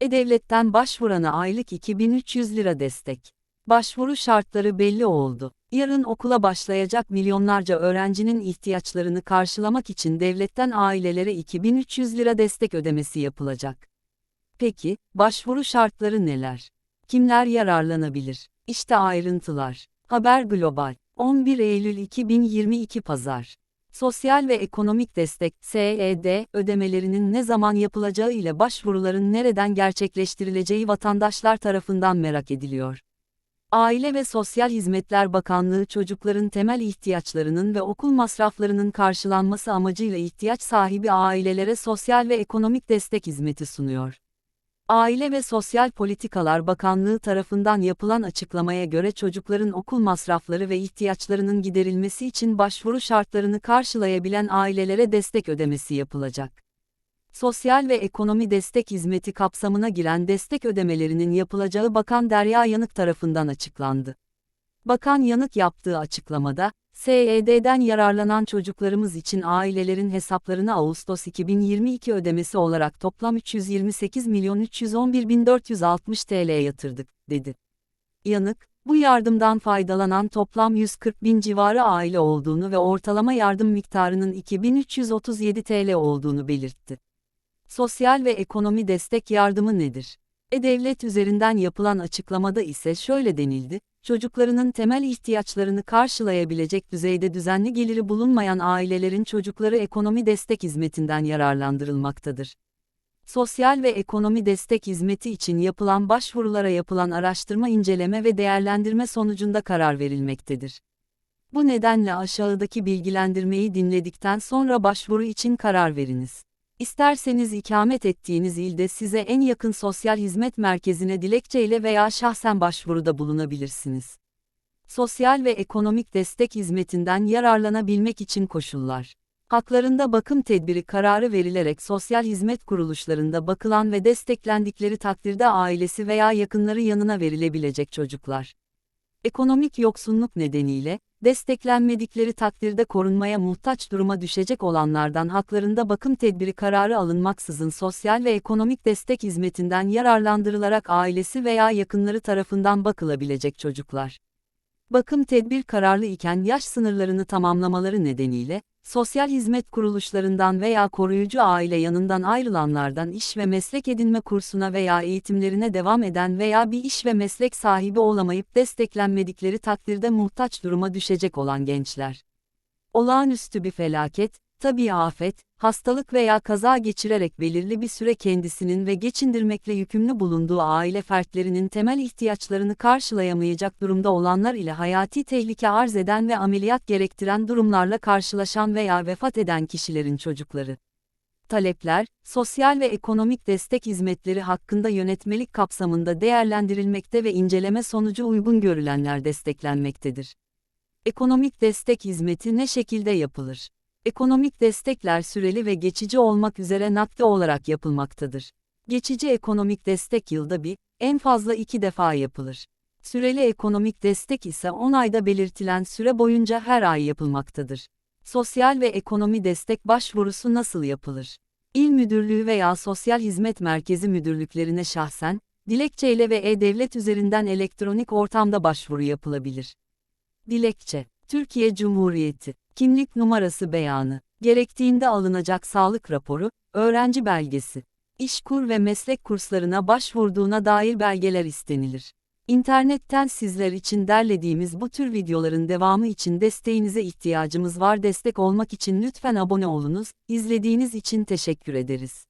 E-Devlet'ten başvurana aylık 2300 lira destek. Başvuru şartları belli oldu. Yarın okula başlayacak milyonlarca öğrencinin ihtiyaçlarını karşılamak için devletten ailelere 2300 lira destek ödemesi yapılacak. Peki, başvuru şartları neler? Kimler yararlanabilir? İşte ayrıntılar. Haber Global. 11 Eylül 2022 Pazar. Sosyal ve ekonomik destek SED ödemelerinin ne zaman yapılacağı ile başvuruların nereden gerçekleştirileceği vatandaşlar tarafından merak ediliyor. Aile ve Sosyal Hizmetler Bakanlığı çocukların temel ihtiyaçlarının ve okul masraflarının karşılanması amacıyla ihtiyaç sahibi ailelere sosyal ve ekonomik destek hizmeti sunuyor. Aile ve Sosyal Politikalar Bakanlığı tarafından yapılan açıklamaya göre çocukların okul masrafları ve ihtiyaçlarının giderilmesi için başvuru şartlarını karşılayabilen ailelere destek ödemesi yapılacak. Sosyal ve Ekonomi Destek Hizmeti kapsamına giren destek ödemelerinin yapılacağı Bakan Derya Yanık tarafından açıklandı. Bakan Yanık yaptığı açıklamada, SED'den yararlanan çocuklarımız için ailelerin hesaplarına Ağustos 2022 ödemesi olarak toplam 328 milyon 311 bin 460 TL yatırdık, dedi. Yanık, bu yardımdan faydalanan toplam 140 bin civarı aile olduğunu ve ortalama yardım miktarının 2337 TL olduğunu belirtti. Sosyal ve ekonomi destek yardımı nedir? E-Devlet üzerinden yapılan açıklamada ise şöyle denildi, çocuklarının temel ihtiyaçlarını karşılayabilecek düzeyde düzenli geliri bulunmayan ailelerin çocukları ekonomi destek hizmetinden yararlandırılmaktadır. Sosyal ve ekonomi destek hizmeti için yapılan başvurulara yapılan araştırma inceleme ve değerlendirme sonucunda karar verilmektedir. Bu nedenle aşağıdaki bilgilendirmeyi dinledikten sonra başvuru için karar veriniz. İsterseniz ikamet ettiğiniz ilde size en yakın sosyal hizmet merkezine dilekçeyle veya şahsen başvuruda bulunabilirsiniz. Sosyal ve ekonomik destek hizmetinden yararlanabilmek için koşullar. Haklarında bakım tedbiri kararı verilerek sosyal hizmet kuruluşlarında bakılan ve desteklendikleri takdirde ailesi veya yakınları yanına verilebilecek çocuklar. Ekonomik yoksunluk nedeniyle, desteklenmedikleri takdirde korunmaya muhtaç duruma düşecek olanlardan haklarında bakım tedbiri kararı alınmaksızın sosyal ve ekonomik destek hizmetinden yararlandırılarak ailesi veya yakınları tarafından bakılabilecek çocuklar. Bakım tedbir kararlı iken yaş sınırlarını tamamlamaları nedeniyle, sosyal hizmet kuruluşlarından veya koruyucu aile yanından ayrılanlardan iş ve meslek edinme kursuna veya eğitimlerine devam eden veya bir iş ve meslek sahibi olamayıp desteklenmedikleri takdirde muhtaç duruma düşecek olan gençler. Olağanüstü bir felaket, tabii afet, hastalık veya kaza geçirerek belirli bir süre kendisinin ve geçindirmekle yükümlü bulunduğu aile fertlerinin temel ihtiyaçlarını karşılayamayacak durumda olanlar ile hayati tehlike arz eden ve ameliyat gerektiren durumlarla karşılaşan veya vefat eden kişilerin çocukları. Talepler, sosyal ve ekonomik destek hizmetleri hakkında yönetmelik kapsamında değerlendirilmekte ve inceleme sonucu uygun görülenler desteklenmektedir. Ekonomik destek hizmeti ne şekilde yapılır? Ekonomik destekler süreli ve geçici olmak üzere nakde olarak yapılmaktadır. Geçici ekonomik destek yılda bir, en fazla iki defa yapılır. Süreli ekonomik destek ise 10 ayda belirtilen süre boyunca her ay yapılmaktadır. Sosyal ve ekonomi destek başvurusu nasıl yapılır? İl Müdürlüğü veya Sosyal Hizmet Merkezi müdürlüklerine şahsen, dilekçeyle ve e-devlet üzerinden elektronik ortamda başvuru yapılabilir. Dilekçe Türkiye Cumhuriyeti kimlik numarası beyanı, gerektiğinde alınacak sağlık raporu, öğrenci belgesi, işkur ve meslek kurslarına başvurduğuna dair belgeler istenilir. İnternetten sizler için derlediğimiz bu tür videoların devamı için desteğinize ihtiyacımız var. Destek olmak için lütfen abone olunuz. İzlediğiniz için teşekkür ederiz.